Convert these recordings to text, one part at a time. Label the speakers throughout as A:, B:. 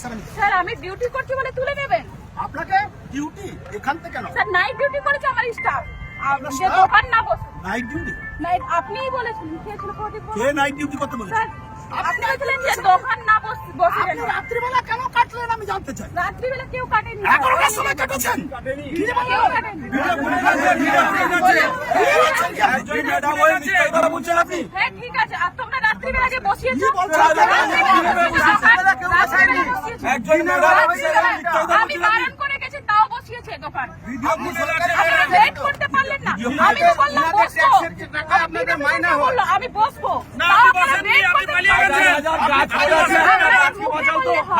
A: Officer আমি
B: sir আমি duty করছি বলে তুলে নেবেন?
A: আপনাকে ডিউটি এখান থেকে কেন
B: স্যার নাইট ডিউটি করেছে আমার স্টাফ যে দোকান না বসে।
A: নাইট ডিউটি
B: নাইট আপনিই বলেছিলেন কে ছিল প্রদীপ
A: কে নাইট ডিউটি করতে বলেছে?
B: আপনি বলেছিলেন যে দোকান না বস বসে
A: আপনি রাত্রিবেলা কেন কাটলেন আমি জানতে চাই।
B: রাত্রিবেলা কেউ কাটেনি।
A: এগারোটার সময় কেটেছেন? কি
B: কেউ
A: আপনি
B: হ্যাঁ ঠিক আছে। আর তোমরা রাত্রিবেলা যে বসিয়েছো? আমি বারণ করে গেছি তাও বসিয়েছে দোকান। আপনারা করতে পারলেন না। আমি তো বললাম বসবো। আমি বসবো। আপনারা wait করতে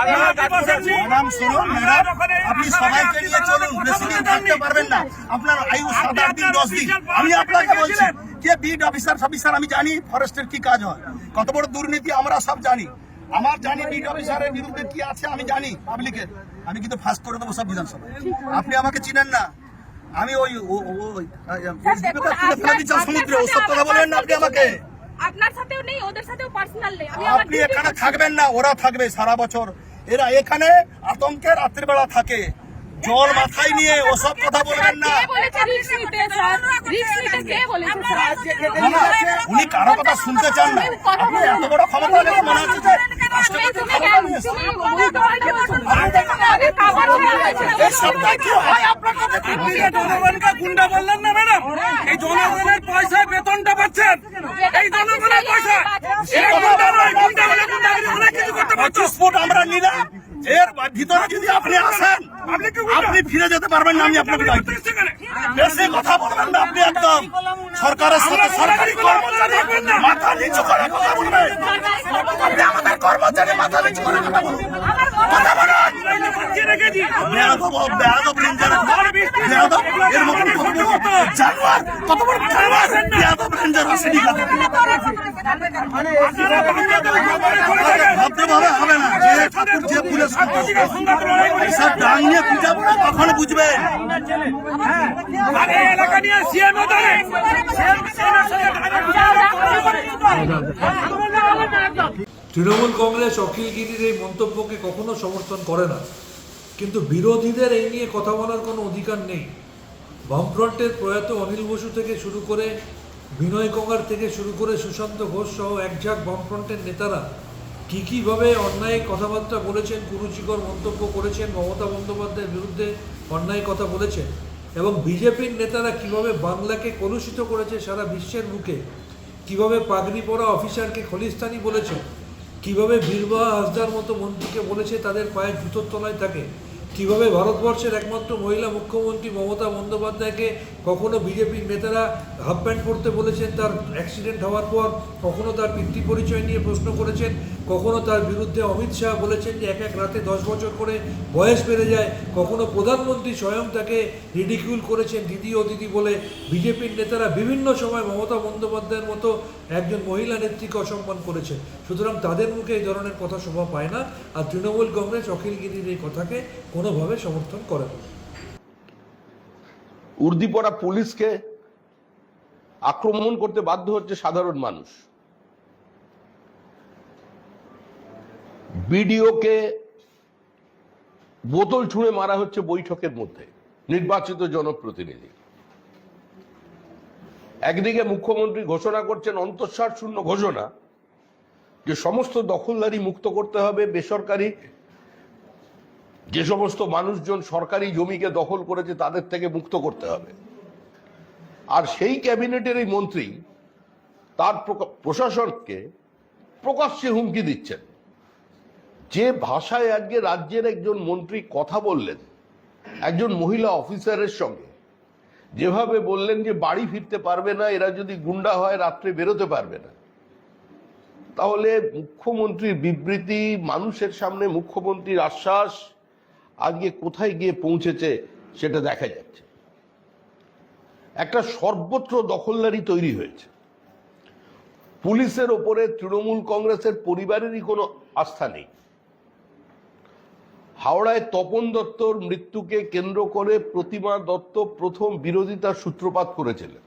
A: ম্যাডাম শুনুন ম্যাডাম আপনি সবাইকে নিয়ে চলুন বেশি দিন থাকতে পারবেন না। আপনার আয়ু সাত আট দিন দশ দিন। আমি আপনাকে বলছি যে বিড অফিসার অফিসার আমি জানি ফরেস্টের কি কাজ হয়। কত বড় দুর্নীতি আমরা সব জানি। আমার জানি বিড অফিসারের বিরুদ্ধে কি আছে আমি জানি পাবলিকের আমি কিন্তু ফাঁস করে দেবো সব বিধানসভা আপনি আমাকে চিনেন না। আমি ওই
B: আপনার-
A: সমুদ্রে ওসব কথা বলবেন না আপনি আমাকে।
B: আপনার সাথেও নেই ওদের সাথেও পার্সোনাল নেই।
A: আপনি এখানে থাকবেন না ওরা থাকবে সারা বছর। এরা এখানে আতঙ্কে রাত্রিবেলা থাকে। জল মাথায় নিয়ে ওসব কথা বলবেন না। উনি কারও কথা শুনতে চান না। আপনি এত বড় ক্ষমতা মনে হচ্ছে যে হয়
C: গুন্ডা বললেন না ম্যাডাম? এই জনগণের পয়সায় বেতনটা পাচ্ছেন। এই জনগণের পয়সা এই গুন্ডা নয় গুন্ডা হলে গুন্ডাগিরি অনেক কিছু করতে পারছ
A: পঁচিশ নিলাম এর ভিতরে যদি আপনি আসেন
C: আপনি?
A: ফিরে যেতে পারবেন না আমি আপনাকে। বেশি কথা বলবেন না আপনি একদম। সরকারের সাথে সরকারি কর্মচারী। মাথা নিচু করে কথা বলবেন। আপনি আমাদের কর্মচারী মাথা নিচু করে কথা বলবেন কথা বলুন। জানোয়ার কত বড় জানোয়ার বেয়াদব রেঞ্জার আসেনি কাছে ভাবতে ভাবে হবে না যে ঠাকুর যে ফুলের এইসব ডাং নিয়ে পূজা করে তখন বুঝবেন
C: এলাকা নিয়ে সিএম
D: তৃণমূল কংগ্রেস অখিলগিরির এই মন্তব্যকে কখনো সমর্থন করে না। কিন্তু বিরোধীদের এই নিয়ে কথা বলার কোনো অধিকার নেই। বামফ্রন্টের প্রয়াত অনিল বসু থেকে শুরু করে বিনয় কঙ্গার থেকে শুরু করে সুশান্ত ঘোষ সহ একঝাঁক বামফ্রন্টের নেতারা কী কীভাবে অন্যায় কথাবার্তা বলেছেন, কুরুচিকর মন্তব্য করেছেন, মমতা বন্দ্যোপাধ্যায়ের বিরুদ্ধে অন্যায় কথা বলেছেন এবং বিজেপির নেতারা কীভাবে বাংলাকে কলুষিত করেছে সারা বিশ্বের মুখে, কীভাবে পাগড়ি পরা অফিসারকে খলিস্তানি বলেছে, কীভাবে বীরবাহা হাসদার মতো মন্ত্রীকে বলেছে তাদের পায়ে জুতোর তলায় থাকে কীভাবে ভারতবর্ষের একমাত্র মহিলা মুখ্যমন্ত্রী মমতা বন্দ্যোপাধ্যায়কে কখনো বিজেপির নেতারা হাফ প্যান্ট পরতে বলেছেন, তার অ্যাক্সিডেন্ট হওয়ার পর কখনো তার পিতৃ পরিচয় নিয়ে প্রশ্ন করেছেন, কখনো তার বিরুদ্ধে অমিত শাহ বলেছেন যে এক এক রাতে দশ বছর করে বয়স বেড়ে যায়, কখনো প্রধানমন্ত্রী স্বয়ং তাকে রিডিকিউল করেছেন, দিদি ও দিদি বলে বিজেপির নেতারা বিভিন্ন সময় মমতা বন্দ্যোপাধ্যায়ের মতো একজন মহিলা নেত্রীকে অসম্মান করেছেন। সুতরাং তাদের মুখে এই ধরনের কথা শোভা পায় না। আর তৃণমূল কংগ্রেস অখিল গিরির এই কথাকে কোনোভাবে সমর্থন করে। না
E: উর্দি পড়া পুলিশকে আক্রমণ করতে বাধ্য হচ্ছে সাধারণ মানুষ। বিডিওকে বোতল ছুঁড়ে মারা হচ্ছে বৈঠকের মধ্যে, নির্বাচিত জনপ্রতিনিধি। একদিকে মুখ্যমন্ত্রী ঘোষণা করছেন অন্তঃসার শূন্য ঘোষণা, যে সমস্ত দখলদারি মুক্ত করতে হবে, বেসরকারি যে সমস্ত মানুষজন সরকারি জমিকে দখল করেছে তাদের থেকে মুক্ত করতে হবে। আর সেই ক্যাবিনেটের এই মন্ত্রী তার প্রশাসনকে প্রকাশ্যে হুমকি দিচ্ছেন। যে ভাষায় আজকে রাজ্যের একজন মন্ত্রী কথা বললেন, একজন মহিলা অফিসারের সঙ্গে, যেভাবে বললেন যে বাড়ি ফিরতে পারবে না, এরা যদি গুন্ডা হয়, রাত্রে বেরোতে পারবে না। তাহলে মুখ্যমন্ত্রীর বিবৃতি, মানুষের সামনে মুখ্যমন্ত্রীর আশ্বাস আজকে কোথায় গিয়ে পৌঁছেছে সেটা দেখা যাচ্ছে। একটা সর্বত্র দখলদারি তৈরি হয়েছে। পুলিশের ওপরে তৃণমূল কংগ্রেসের পরিবারেরই কোনো আস্থা নেই। হাওড়ায় তপন দত্তর মৃত্যুকে কেন্দ্র করে প্রতিমা দত্ত প্রথম বিরোধিতার সূত্রপাত করেছিলেন।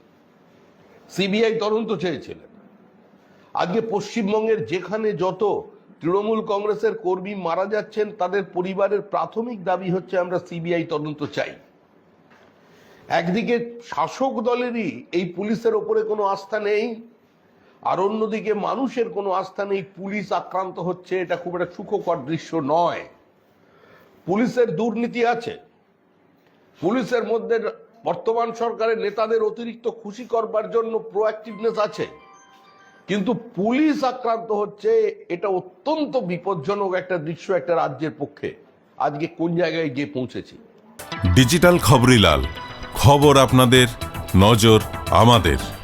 E: সিবিআই তদন্ত চেয়েছিলেন। আজকে পশ্চিমবঙ্গের যেখানে যত তৃণমূল কংগ্রেসের কর্মী মারা যাচ্ছেন, তাদের পরিবারের প্রাথমিক দাবি হচ্ছে আমরা সিবিআই তদন্ত চাই। একদিকে শাসক দলেরই এই পুলিশের ওপরে কোনো আস্থা নেই, আর অন্যদিকে মানুষের কোনো আস্থা নেই, পুলিশ আক্রান্ত হচ্ছে, এটা খুব একটা সুখকর দৃশ্য নয়। পুলিশের দুর্নীতি আছে। পুলিশের মধ্যে বর্তমান সরকারের নেতাদের অতিরিক্ত খুশি করবার জন্য প্রোঅ্যাক্টিভনেস আছে। কিন্তু পুলিশ আক্রান্ত হচ্ছে, এটা অত্যন্ত বিপজ্জনক একটা দৃশ্য একটা রাজ্যের পক্ষে। আজকে কোন জায়গায় গিয়ে পৌঁছেছি?
F: ডিজিটাল খবরিলাল খবর আপনাদের, নজর আমাদের।